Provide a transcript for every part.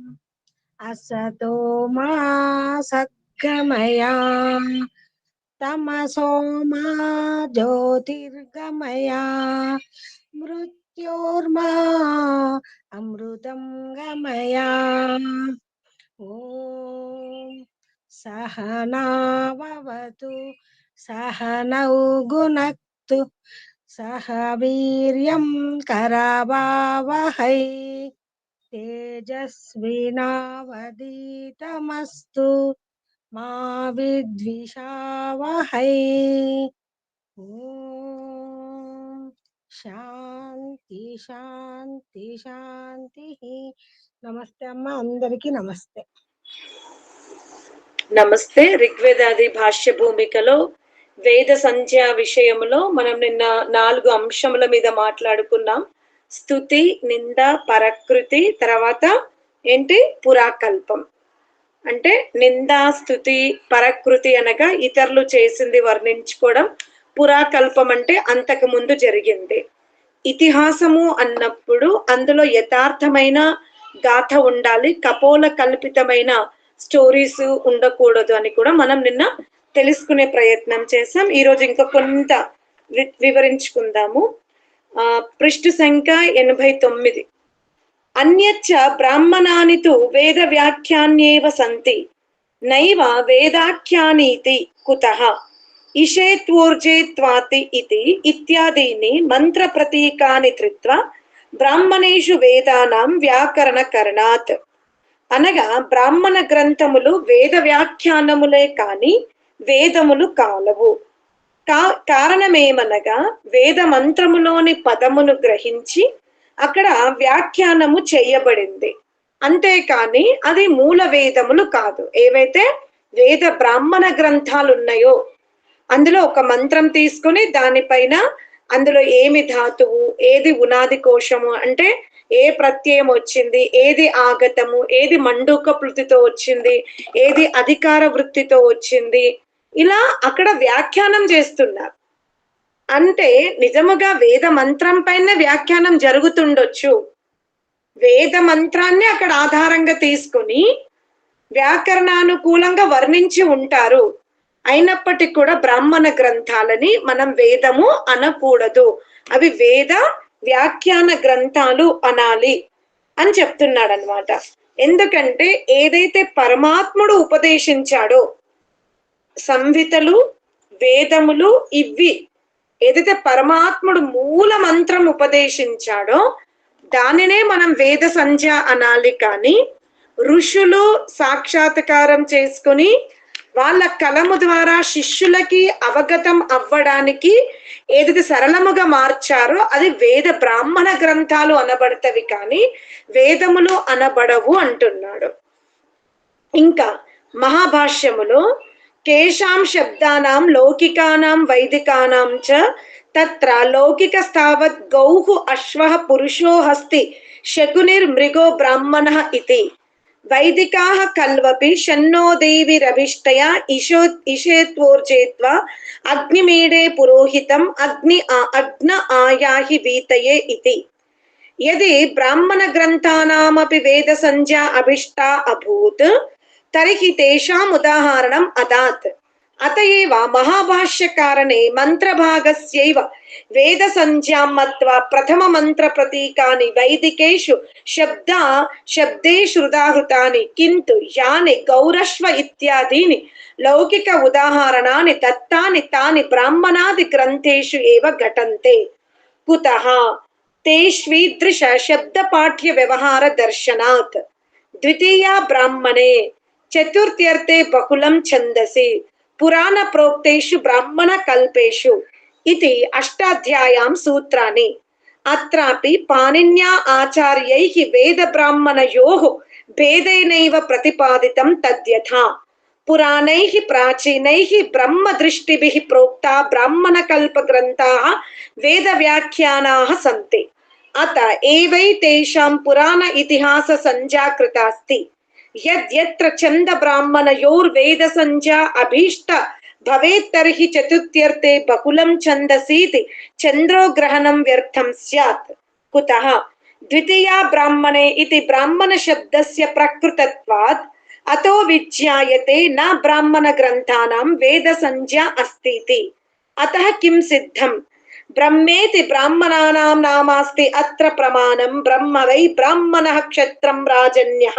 అసతో మా సద్గమయా. తమసో మా జ్యోతిర్గమయా. మృత్యోర్మా అమృతం గమయా ఓ సహనావతు సహనౌ గుణక్తు సహ వీర్యం కరావహై తేజస్వినావదీతమస్తు మా విద్విషావహై. శాంతి శాంతి శాంతి. నమస్తే అమ్మ అందరికీ నమస్తే. నమస్తే. ఋగ్వేదాది భాష్య భూమికలో వేద సంధ్యా విషయంలో మనం నిన్న నాలుగు అంశముల మీద మాట్లాడుకున్నాం. స్థుతి నింద పరకృతి తర్వాత ఏంటి? పురాకల్పం. అంటే నింద స్థుతి పరకృతి అనగా ఇతరులు చేసింది వర్ణించుకోవడం. పురాకల్పం అంటే అంతకు ముందు జరిగింది. ఇతిహాసము అన్నప్పుడు అందులో యథార్థమైన గాథ ఉండాలి. కపోల కల్పితమైన స్టోరీస్ ఉండకూడదు అని కూడా మనం నిన్న తెలుసుకునే ప్రయత్నం చేసాం ఈరోజు ఇంకా కొంత వి- వివరించుకుందాము. పృష్ఠ సంఖ్య ఎనభై తొమ్మిది. అన్యచ్చ బ్రాహ్మణాని తు వేద వ్యాఖ్యాన్యేవ సంతి నైవ వేదాఖ్యానీతి కుతః ఇషేత్వోర్జేత్వాతి ఇది ఇత్యాదీని మంత్ర ప్రతీకాని ధృత్వా బ్రాహ్మణేషు వేదానాం వ్యాకరణకరణాత్ అనగా బ్రాహ్మణ గ్రంథములు వేద వ్యాఖ్యానములే కాని వేదములు కాలవు. కా కారణమేమనగా వేద మంత్రములోని పదమును గ్రహించి అక్కడ వ్యాఖ్యానము చేయబడింది. అంతేకాని అది మూల వేదములు కాదు. ఏవైతే వేద బ్రాహ్మణ గ్రంథాలు ఉన్నాయో అందులో ఒక మంత్రం తీసుకుని దానిపైన అందులో ఏమి ధాతువు ఏది ఉనాది కోశము అంటే ఏ ప్రత్యయం వచ్చింది ఏది ఆగతము ఏది మండూక వృత్తితో వచ్చింది ఏది అధికార వృత్తితో వచ్చింది ఇలా అక్కడ వ్యాఖ్యానం చేస్తున్నారు. అంటే నిజముగా వేద మంత్రం పైన వ్యాఖ్యానం జరుగుతుండొచ్చు. వేద మంత్రాన్ని అక్కడ ఆధారంగా తీసుకొని వ్యాకరణానుకూలంగా వర్ణించి ఉంటారు. అయినప్పటికీ కూడా బ్రాహ్మణ గ్రంథాలని మనం వేదము అనకూడదు. అవి వేద వ్యాఖ్యాన గ్రంథాలు అనాలి అని చెప్తున్నాడు అనమాట ఎందుకంటే ఏదైతే పరమాత్ముడు ఉపదేశించాడో సంహితలు వేదములు ఇవి ఏదైతే పరమాత్ముడు మూల మంత్రం ఉపదేశించాడో దానినే మనం వేద సంధ్య అనాలి కానీ ఋషులు సాక్షాత్కారం చేసుకుని వాళ్ళ కలము ద్వారా శిష్యులకి అవగతం అవ్వడానికి ఏదైతే సరళముగా మార్చారో అది వేద బ్రాహ్మణ గ్రంథాలు అనబడతవి కానీ వేదములు అనబడవు అంటున్నాడు. ఇంకా మహాభాష్యములో కేషాం శబ్దానాం లౌకికానాం వైదికానాం చ తత్ర లౌకిక స్థావత్ గౌః అశ్వః పురుషో హస్తి శకునిర్మృగో బ్రాహ్మణః ఇతి వైదికాः కల్వపి షన్నో దేవి రవిష్టయ ఇషో ఇషేత్వోర్జేత్వా అగ్నిమీడే పురోహితం అగ్ని అగ్న ఆయాహి వీతయే ఇతి యది బ్రాహ్మణ గ్రంథానామపి వేద సంధ్యా అభిష్టా అభూత్ తరిహి తేషాం ఉదాహరణం అదాత్. అతయేవ మహాభాష్యకారణే మంత్రభాగస్యైవ. వేద సంధ్యాం మత్వా ప్రథమ మంత్ర ప్రతీకాని వైదికేషు శబ్ద శబ్దేషు హృదాహృతాని కింటు యాని గౌరశ్వ ఇత్యాదీని లౌకిక ఉదాహరణాని దత్తాని తాని బ్రాహ్మణాది గ్రంథేషు ఏవ ఘటంతే. కుతః తేష్వీదృశ శబ్ద పాఠ్య వ్యవహార దర్శనాత్. ద్వితీయ బ్రాహ్మణే चतुर्थ्यर्थे बहुलं छन्दसि। पुराणप्रोक्तेषु, ब्राह्मणकल्पेषु इति अष्टाध्यायां सूत्राणि। अत्रापि पाणिन्या आचार्यैः वेदब्राह्मणयोः भेदेनैव प्रतिपादितं तद्यथा। पुराणैः, प्राचीनैः ब्रह्मदृष्टिभिः प्रोक्ता ब्राह्मणकल्पग्रन्थाः वेदव्याख्यानाः सन्ति। अत एवै तेषां पुराण इतिहाससञ्ज्ञा యద్యత్ర చంద బ్రాహ్మణ యోర్ వేద సంజ అభీష్ట భవేత్తర్హి చతుర్థ్యర్థే బహులం చందసీతి చంద్రో గ్రహణం వ్యర్థం స్యాత్ కుత ద్వితీయా బ్రాహ్మణే ఇది బ్రాహ్మణ శబ్దస్య ప్రకృతత్వాత్ అతో విజ్ఞాయతే నా బ్రాహ్మణ గ్రంథానాం వేద సంజ్ఞా అస్తితి అత కిం సిద్ధం బ్రహ్మేతి బ్రాహ్మణానాం నామాస్తి అత్ర ప్రమాణం బ్రహ్మ వై బ్రాహ్మణః క్షత్రం రాజన్యః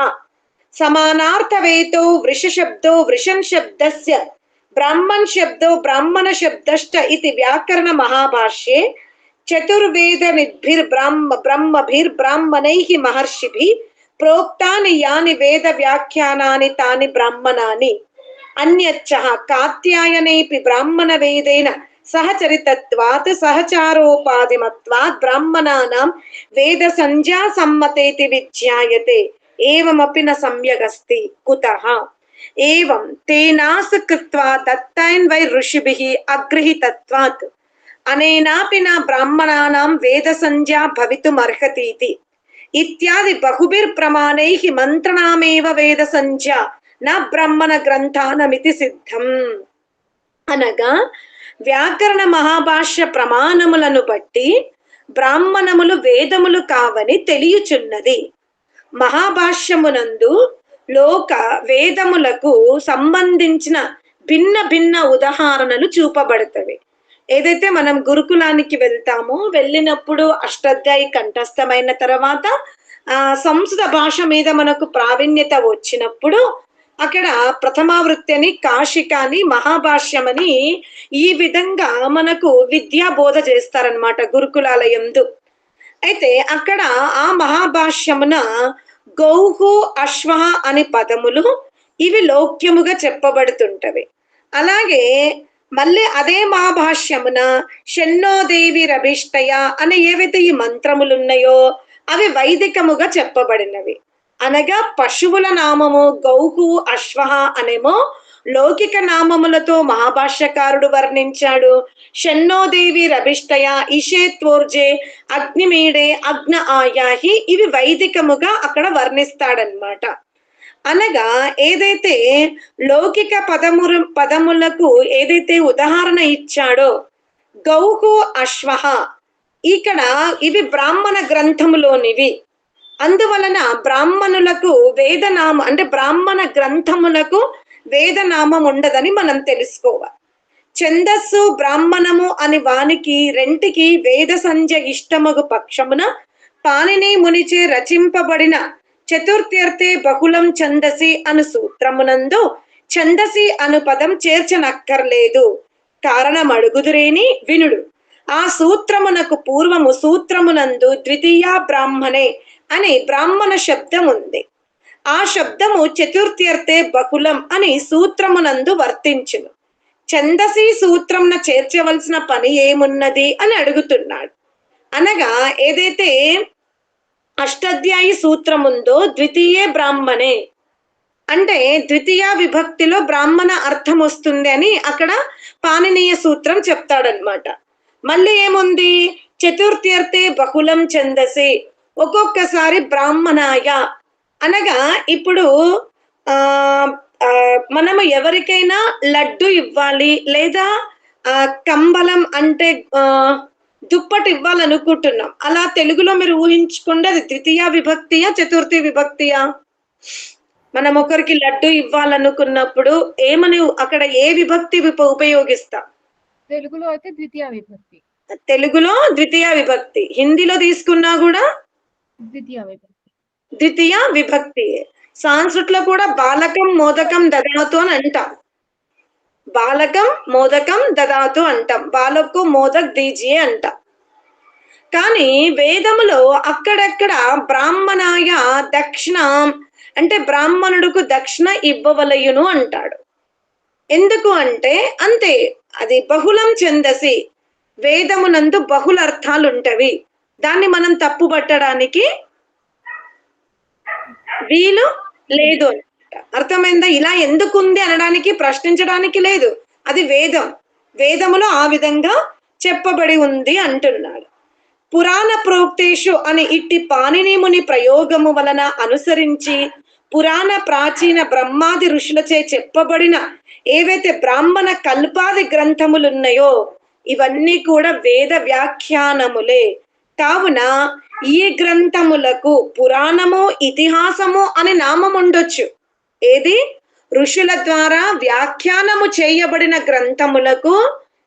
సమానార్థవేతో వృష శబ్దో వృషన్ శబ్దస్య బ్రాహ్మణ్ శబ్దో బ్రాహ్మణ శబ్దష్ట ఇది వ్యాకరణ మహాభాష్యే. చతుర్వేద నిద్భిర్ బ్రాహ్మ బ్రహ్మభిర్ బ్రాహ్మణై మహర్షిభి ప్రోక్తాని యాని వేద వ్యాఖ్యానాని తాని బ్రాహ్మణాని. అన్యచ్చ కాత్యాయనేపి బ్రాహ్మణ వేదేన సహచరితత్వాత్ సహచారోపాధిమత్వాత్ బ్రాహ్మణానాం వేద సంధ్యా సమ్మతేతి విజ్ఞాయతే एवमपि न सम्यगस्ति कुतः एवं तेनास कृत्वा दत्तायन् वै ऋषिभिः अगृहीतत्वात् अनेनापि न ब्राह्मणानां वेदसञ्ज्ञा भवितुमर्हतीति इत्यादि बहुभिर्प्रमाणैः मन्त्रणामेव वेदसञ्ज्ञा न బ్రహ్మణగ్రంథానమితి సిద్ధం అనగా వ్యాకరణ మహాభాష్య ప్రమాణములను బట్టి బ్రాహ్మణములు వేదములు కావని తెలియచున్నది మహాభాష్యమునందు లోక వేదములకు సంబంధించిన భిన్న భిన్న ఉదాహరణలు చూపబడతవి. ఏదైతే మనం గురుకులానికి వెళ్తామో వెళ్ళినప్పుడు అష్టాధ్యాయి కంఠస్థమైన తర్వాత ఆ సంస్కృత భాష మీద మనకు ప్రావీణ్యత వచ్చినప్పుడు అక్కడ ప్రథమావృత్తిని కాశికాని మహాభాష్యమని ఈ విధంగా మనకు విద్యా బోధ చేస్తారనమాట గురుకులాలయందు అయితే అక్కడ ఆ మహాభాష్యమున గౌహు అశ్వ అనే పదములు ఇవి లోక్యముగా చెప్పబడుతుంటవి. అలాగే మళ్ళీ అదే మహాభాష్యమున షణ్ణోదేవి రభిష్టయ అనే ఏవైతే ఈ మంత్రములు ఉన్నాయో అవి వైదికముగా చెప్పబడినవి. అనగా పశువుల నామము గౌహు అశ్వ అనేమో లౌకిక నామములతో మహాభాష్యకారుడు వర్ణించాడు. షన్నోదేవి రభిష్టయ ఇషేత్వోర్జే అగ్నిమీడే అగ్న ఆయాహి ఇవి వైదికముగా అక్కడ వర్ణిస్తాడనమాట అనగా ఏదైతే లౌకిక పదము పదములకు ఏదైతే ఉదాహరణ ఇచ్చాడో గౌకు అశ్వ ఇక్కడ ఇవి బ్రాహ్మణ గ్రంథములోనివి. అందువలన బ్రాహ్మణులకు వేదనామ అంటే బ్రాహ్మణ గ్రంథములకు వేదనామం ఉండదని మనం తెలుసుకోవాలి. ఛందస్సు బ్రాహ్మణము అని వానికి రెంటికి వేద సంధ్య ఇష్టమగు పక్షమున పాణిని మునిచే రచింపబడిన చతుర్థ్యర్థే బహుళం ఛందసి అను సూత్రమునందు ఛందసి అను పదం చేర్చనక్కర్లేదు. కారణం అడుగుదురేని వినుడు. ఆ సూత్రమునకు పూర్వము సూత్రమునందు ద్వితీయ బ్రాహ్మణే అని బ్రాహ్మణ శబ్దం ఉంది ఆ శబ్దము చతుర్థ్యర్థే బహుళం అని సూత్రమునందు వర్తించును. ఛందసి సూత్రంన చేర్చవలసిన పని ఏమున్నది అని అడుగుతున్నాడు. అనగా ఏదైతే అష్టాధ్యాయి సూత్రం ఉందో ద్వితీయే బ్రాహ్మణే. అంటే ద్వితీయ విభక్తిలో బ్రాహ్మణ అర్థం వస్తుంది అని అక్కడ పాణినీయ సూత్రం చెప్తాడనమాట మళ్ళీ ఏముంది? చతుర్థ్యర్థే బహుళం ఛందసి. ఒక్కొక్కసారి బ్రాహ్మణాయ అనగా ఇప్పుడు ఆ మనము ఎవరికైనా లడ్డు ఇవ్వాలి లేదా కంబలం అంటే దుప్పటి ఇవ్వాలనుకుంటున్నాం. అలా తెలుగులో మీరు ఊహించుకోండి అది ద్వితీయ విభక్తియా చతుర్థి విభక్తియా? మనం ఒకరికి లడ్డు ఇవ్వాలనుకున్నప్పుడు ఏమని అక్కడ ఏ విభక్తి ఉపయోగిస్తాం? తెలుగులో అయితే ద్వితీయ విభక్తి. తెలుగులో ద్వితీయ విభక్తి. హిందీలో తీసుకున్నా కూడా? ద్వితీయ విభక్తి. ద్వితీయ విభక్తి. సాంస్కృతిలో కూడా బాలకం మోదకం దదాతు అని అంటాం. బాలకం మోదకం దదాతు అంటాం. బాలకు మోదక్ దీజియే అంటాం. కానీ వేదములో అక్కడక్కడ బ్రాహ్మణాయ దక్షిణ అంటే బ్రాహ్మణుడుకు దక్షిణ ఇవ్వవలయును అంటాడు. ఎందుకు అంటే అంతే అది బహుళం చెందసి వేదమునందు బహుళ అర్థాలు ఉంటవి దాన్ని మనం తప్పు పట్టడానికి వీలు లేదు అర్థమైందా? ఇలా ఎందుకుంది అనడానికి ప్రశ్నించడానికి లేదు. అది వేదం. వేదములో ఆ విధంగా చెప్పబడి ఉంది అంటున్నాడు. పురాణ ప్రోక్తేషు అని ఇట్టి పాణినిముని ప్రయోగము వలన అనుసరించి పురాణ ప్రాచీన బ్రహ్మాది ఋషులచే చెప్పబడిన ఏవైతే బ్రాహ్మణ కల్పాది గ్రంథములు ఉన్నాయో ఇవన్నీ కూడా వేద వ్యాఖ్యానములే. కావున ఈ గ్రంథములకు పురాణము ఇతిహాసము అని నామం ఉండొచ్చు ఏది? ఋషుల ద్వారా వ్యాఖ్యానము చేయబడిన గ్రంథములకు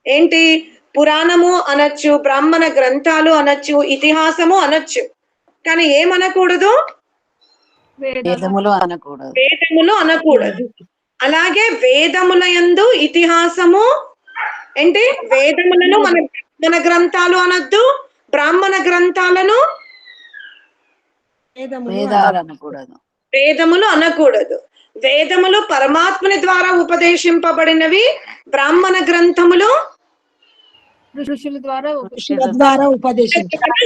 ఏంటి? పురాణము అనొచ్చు బ్రాహ్మణ గ్రంథాలు అనొచ్చు ఇతిహాసము అనొచ్చు. కానీ ఏమనకూడదు? వేదములు అనకూడదు. వేదములు అనకూడదు. అలాగే వేదముల యందు ఇతిహాసము ఏంటి? వేదములను మన మన గ్రంథాలు అనొద్దు. బ్రాహ్మణ గ్రంథాలను వేదములు అనకూడదు. వేదములు అనకూడదు. వేదములు పరమాత్మని ద్వారా ఉపదేశింపబడినవి బ్రాహ్మణ గ్రంథములు. ఋషుల ద్వారా ఋషుల ద్వారా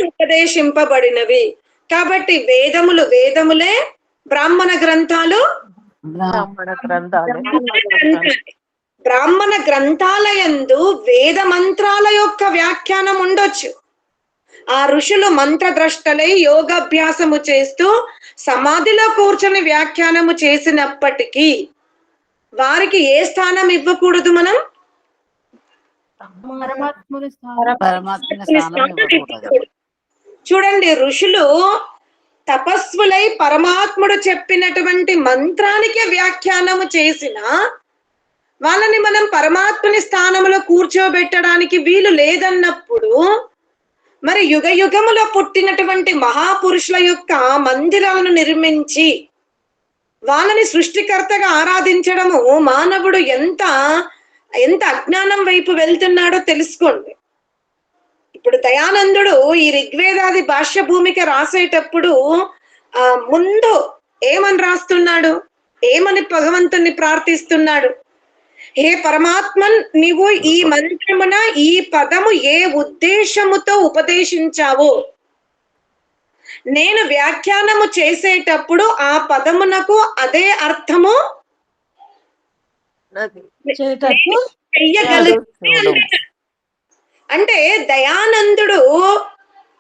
ఉపదేశింపబడినవి. కాబట్టి వేదములు వేదములే బ్రాహ్మణ గ్రంథాలు. బ్రాహ్మణ గ్రంథాలు. బ్రాహ్మణ గ్రంథాలయందు వేద మంత్రాల యొక్క వ్యాఖ్యానం ఉండొచ్చు. ఆ ఋషులు మంత్రద్రష్టలై యోగాభ్యాసము చేస్తూ సమాధిలో కూర్చొని వ్యాఖ్యానము చేసినప్పటికీ వారికి ఏ స్థానం ఇవ్వకూడదు మనం? చూడండి ఋషులు తపస్సులై పరమాత్ముడు చెప్పినటువంటి మంత్రానికే వ్యాఖ్యానము చేసిన వాళ్ళని మనం పరమాత్ముని స్థానంలో కూర్చోబెట్టడానికి వీలు లేదన్నప్పుడు మరి యుగ యుగములో పుట్టినటువంటి మహాపురుషుల యొక్క మందిరాలను నిర్మించి వాళ్ళని సృష్టికర్తగా ఆరాధించడము మానవుడు ఎంత ఎంత అజ్ఞానం వైపు వెళ్తున్నాడో తెలుసుకోండి. ఇప్పుడు దయానందుడు ఈ ఋగ్వేదాది భాష్య భూమిక రాసేటప్పుడు ఆ ముందు ఏమని రాస్తున్నాడు? ఏమని భగవంతుణ్ణి ప్రార్థిస్తున్నాడు? హే పరమాత్మన్ నీవు ఈ మంత్రమున ఈ పదము ఏ ఉద్దేశముతో ఉపదేశించావో? నేను వ్యాఖ్యానము చేసేటప్పుడు ఆ పదమునకు అదే అర్థము. అంటే దయానందుడు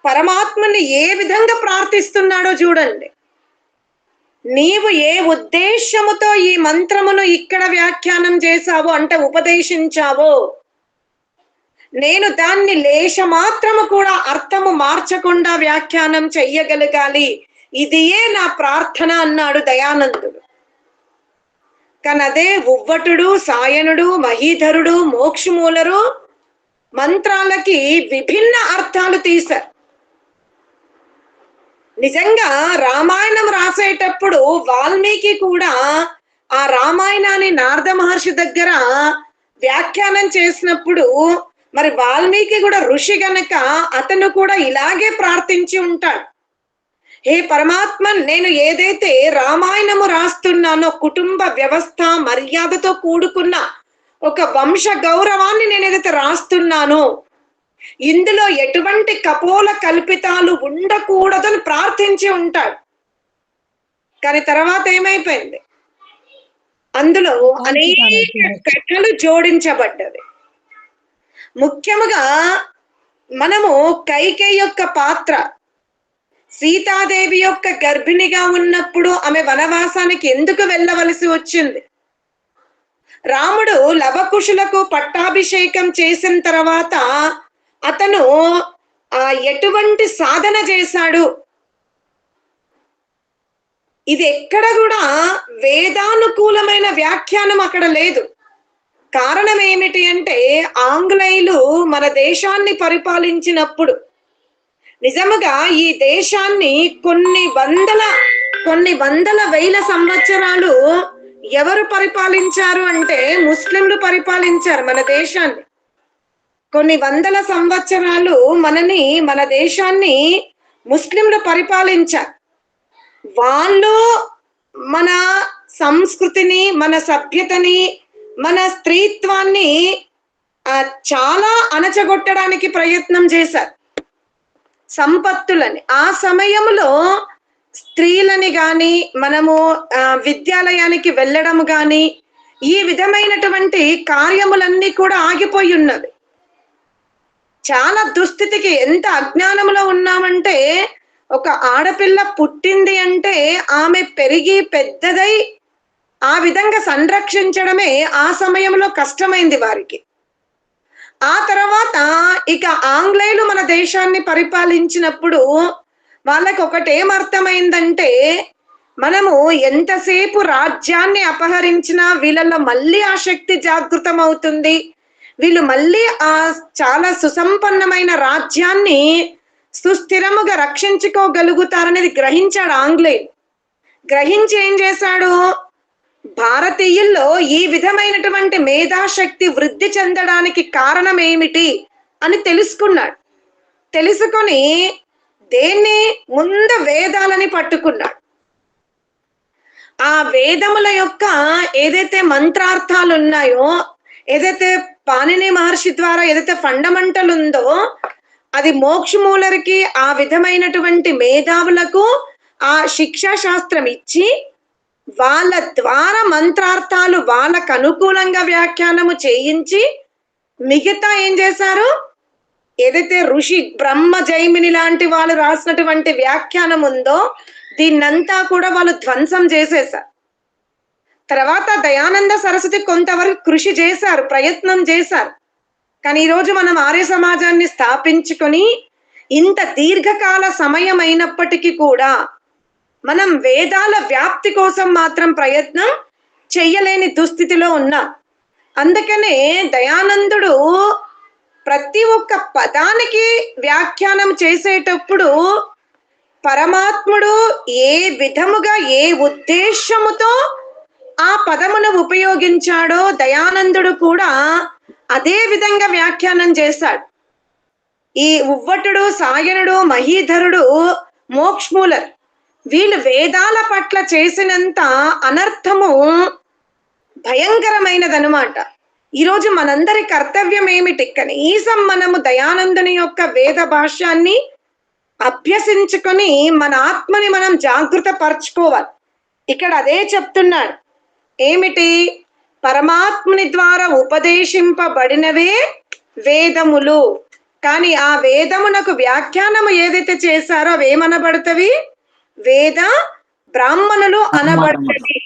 పరమాత్మని ఏ విధంగా ప్రార్థిస్తున్నాడో చూడండి. నీవు ఏ ఉద్దేశముతో ఈ మంత్రమును ఇక్కడ వ్యాఖ్యానం చేశావో అంటే ఉపదేశించావో నేను దాన్ని లేశ మాత్రము కూడా అర్థము మార్చకుండా వ్యాఖ్యానం చెయ్యగలగాలి. ఇదియే నా ప్రార్థన అన్నాడు దయానందుడు. కానీ అదే ఉవ్వటుడు సాయనుడు మహీధరుడు మోక్షమూలరు మంత్రాలకి విభిన్న అర్థాలు తీశారు. నిజంగా రామాయణం రాసేటప్పుడు వాల్మీకి కూడా ఆ రామాయణాన్ని నారద మహర్షి దగ్గర వ్యాఖ్యానం చేసినప్పుడు మరి వాల్మీకి కూడా ఋషి గనక అతను కూడా ఇలాగే ప్రార్థించి ఉంటాడు. హే పరమాత్మ నేను ఏదైతే రామాయణము రాస్తున్నానో కుటుంబ వ్యవస్థ మర్యాదతో కూడుకున్న ఒక వంశ గౌరవాన్ని నేను ఏదైతే రాస్తున్నానో ఇందులో ఎటువంటి కపోల కల్పితాలు ఉండకూడదని ప్రార్థించి ఉంటాడు. కానీ తర్వాత ఏమైపోయింది? అందులో అనేక కథలు జోడించబడ్డది ముఖ్యముగా మనము కైకే యొక్క పాత్ర సీతాదేవి యొక్క గర్భిణిగా ఉన్నప్పుడు ఆమె వనవాసానికి ఎందుకు వెళ్ళవలసి వచ్చింది? రాముడు లవకుశులకు పట్టాభిషేకం చేసిన తర్వాత అతను ఆ ఎటువంటి సాధన చేశాడు? ఇది ఎక్కడ కూడా వేదానుకూలమైన వ్యాఖ్యానం అక్కడ లేదు. కారణం ఏమిటి అంటే ఆంగ్లేయులు మన దేశాన్ని పరిపాలించినప్పుడు నిజముగా ఈ దేశాన్ని కొన్ని వందల కొన్ని వందల వేల సంవత్సరాలు ఎవరు పరిపాలించారు అంటే ముస్లింలు పరిపాలించారు మన దేశాన్ని. కొన్ని వందల సంవత్సరాలు మనని మన దేశాన్ని ముస్లింలు పరిపాలించారు వాళ్ళు మన సంస్కృతిని మన సభ్యతని మన స్త్రీత్వాన్ని చాలా అణచగొట్టడానికి ప్రయత్నం చేశారు. సంపత్తులని. ఆ సమయంలో స్త్రీలని గాని మనము విద్యాలయానికి వెళ్ళడం గాని ఈ విధమైనటువంటి కార్యములన్నీ కూడా ఆగిపోయి ఉన్నవి. చాలా దుస్థితికి ఎంత అజ్ఞానంలో ఉన్నామంటే ఒక ఆడపిల్ల పుట్టింది అంటే ఆమె పెరిగి పెద్దదై ఆ విధంగా సంరక్షించడమే ఆ సమయంలో కష్టమైంది వారికి. ఆ తర్వాత ఇక ఆంగ్లేయులు మన దేశాన్ని పరిపాలించినప్పుడు వాళ్ళకి ఒకటేమర్థమైందంటే మనము ఎంతసేపు రాజ్యాన్ని అపహరించినా వీళ్ళలో మళ్ళీ ఆ శక్తి జాగృతం అవుతుంది వీళ్ళు మళ్ళీ ఆ చాలా సుసంపన్నమైన రాజ్యాన్ని సుస్థిరముగా రక్షించుకోగలుగుతారనేది గ్రహించాడు ఆంగ్లేయులు గ్రహించి ఏం చేశాడు? భారతీయుల్లో ఈ విధమైనటువంటి మేధాశక్తి వృద్ధి చెందడానికి కారణం ఏమిటి అని తెలుసుకున్నాడు. తెలుసుకొని దేన్ని? ముందు వేదాలని పట్టుకున్నాడు. ఆ వేదముల యొక్క ఏదైతే మంత్రార్థాలు ఉన్నాయో ఏదైతే పాణిని మహర్షి ద్వారా ఏదైతే ఫండమెంటల్ ఉందో అది మోక్షమూలరికి ఆ విధమైనటువంటి మేధావులకు ఆ శిక్షా శాస్త్రం ఇచ్చి వాళ్ళ ద్వారా మంత్రార్థాలు వాళ్ళకు అనుకూలంగా వ్యాఖ్యానము చేయించి మిగతా ఏం చేశారు? ఏదైతే ఋషి బ్రహ్మ జైమిని లాంటి వాళ్ళు రాసినటువంటి వ్యాఖ్యానం ఉందో దీన్నంతా కూడా వాళ్ళు ధ్వంసం చేసేశారు. తర్వాత దయానంద సరస్వతి కొంతవరకు కృషి చేశారు ప్రయత్నం చేశారు. కానీ ఈరోజు మనం ఆర్య సమాజాన్ని స్థాపించుకొని ఇంత దీర్ఘకాల సమయం అయినప్పటికీ కూడా మనం వేదాల వ్యాప్తి కోసం మాత్రం ప్రయత్నం చెయ్యలేని దుస్థితిలో ఉన్నాం. అందుకనే దయానందుడు ప్రతి ఒక్క పదానికి వ్యాఖ్యానం చేసేటప్పుడు పరమాత్ముడు ఏ విధముగా ఏ ఉద్దేశముతో ఆ పదమును ఉపయోగించాడో దయానందుడు కూడా అదే విధంగా వ్యాఖ్యానం చేశాడు. ఈ ఉవ్వటుడు సాయనుడు మహీధరుడు మోక్ష్మూలర్ వీళ్ళు వేదాల పట్ల చేసినంత అనర్థము భయంకరమైనదనమాట ఈరోజు మనందరి కర్తవ్యం ఏమిటి కనీసం మనము దయానందుని యొక్క వేద భాష్యాన్ని అభ్యసించుకొని మన ఆత్మని మనం జాగృత పరచుకోవాలి ఇక్కడ అదే చెప్తున్నాడు. ఏమిటి? పరమాత్ముని ద్వారా ఉపదేశింపబడినవే వేదములు. కానీ ఆ వేదమునకు వ్యాఖ్యానము ఏదైతే చేశారో అవి ఏమనబడతవి? వేద బ్రాహ్మణులు అనబడతవి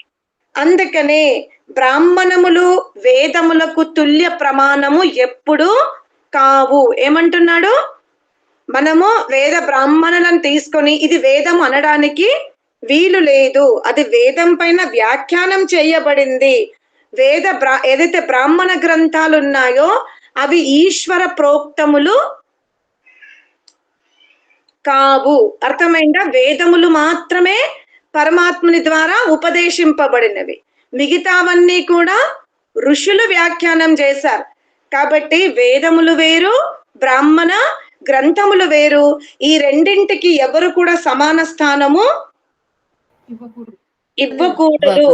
అందుకనే బ్రాహ్మణములు వేదములకు తుల్య ప్రమాణము ఎప్పుడు కావు. ఏమంటున్నాడు? మనము వేద బ్రాహ్మణులను తీసుకొని ఇది వేదం అనడానికి వీలు లేదు. అది వేదం పైన వ్యాఖ్యానం చేయబడింది. వేద బ్రా ఏదైతే బ్రాహ్మణ గ్రంథాలు ఉన్నాయో అవి ఈశ్వర ప్రోక్తములు కావు. అర్థమైందా? వేదములు మాత్రమే పరమాత్ముని ద్వారా ఉపదేశింపబడినవి. మిగతావన్నీ కూడా ఋషులు వ్యాఖ్యానం చేశారు. కాబట్టి వేదములు వేరు బ్రాహ్మణ గ్రంథములు వేరు. ఈ రెండింటికి ఎవరు కూడా సమాన స్థానము ఇవ్వకూడదు.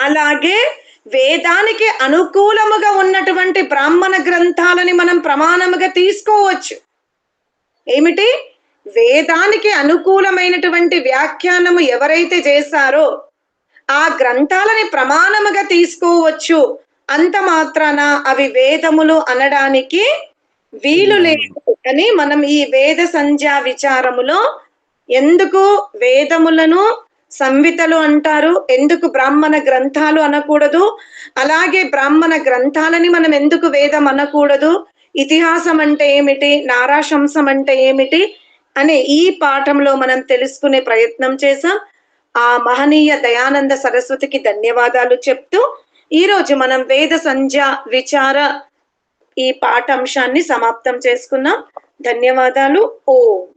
అలాగే వేదానికి అనుకూలముగా ఉన్నటువంటి బ్రాహ్మణ గ్రంథాలని మనం ప్రమాణముగా తీసుకోవచ్చు. ఏమిటి? వేదానికి అనుకూలమైనటువంటి వ్యాఖ్యానము ఎవరైతే చేశారో ఆ గ్రంథాలని ప్రమాణముగా తీసుకోవచ్చు. అంత మాత్రాన అవి వేదములు అనడానికి వీలు లేదు అని మనం ఈ వేద సంధ్యా విచారములో ఎందుకు వేదములను సంవితలు అంటారు? ఎందుకు బ్రాహ్మణ గ్రంథాలు అనకూడదు? అలాగే బ్రాహ్మణ గ్రంథాలని మనం ఎందుకు వేదం అనకూడదు? ఇతిహాసం అంటే ఏమిటి? నారాశంసం అంటే ఏమిటి? అనే ఈ పాఠంలో మనం తెలుసుకునే ప్రయత్నం చేసాం ఆ మహనీయ దయానంద సరస్వతికి ధన్యవాదాలు చెప్తూ ఈరోజు మనం వేద సంధ్య విచార ఈ పాఠాంశాన్ని సమాప్తం చేసుకున్నాం. ధన్యవాదాలు. ఓం.